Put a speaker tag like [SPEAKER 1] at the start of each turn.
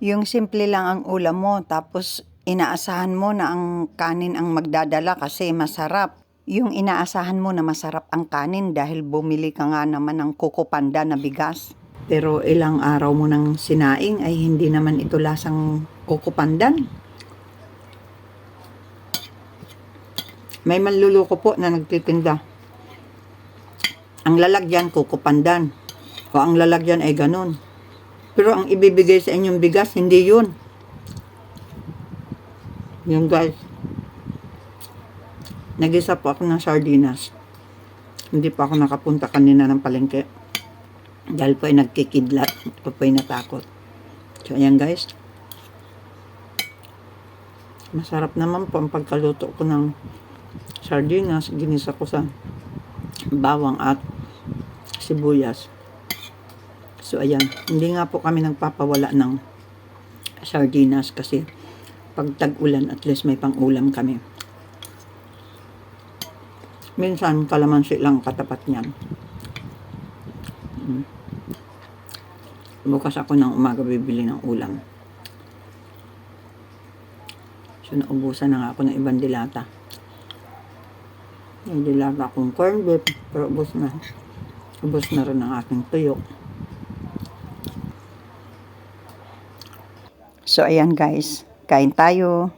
[SPEAKER 1] Yung simple lang ang ulam mo, tapos inaasahan mo na ang kanin ang magdadala kasi masarap. Yung inaasahan mo na masarap ang kanin dahil bumili ka nga naman ng kukupanda na bigas. Pero ilang araw mo nang sinaing ay hindi naman ito lasang kukupandan. May manluloko po na nagtitinda. Ang lalagyan kukupandan. O ang lalagyan ay ganun. Pero ang ibibigay sa inyong bigas, hindi yun. Yung guys. Nag-isa po ako ng sardinas. Hindi pa ako nakapunta kanina ng palengke. Dahil po ay nagkikidlat. Ako po ay natakot. So, ayan guys. Masarap naman po ang pagkaluto ko ng sardinas. Ginisa ko sa bawang at sibuyas. So, ayan. Hindi nga po kami nagpapawala ng sardinas kasi pag tag-ulan, at least may pang-ulam kami. Minsan, kalamansi lang katapat niyan. Mm. Bukas ako ng umaga bibili ng ulam. So, naubusan na nga ako ng ibang dilata. May dilata akong corned beef, pero ubos na. Ubos na rin ang aking tuyo. So, ayan guys. Kain tayo.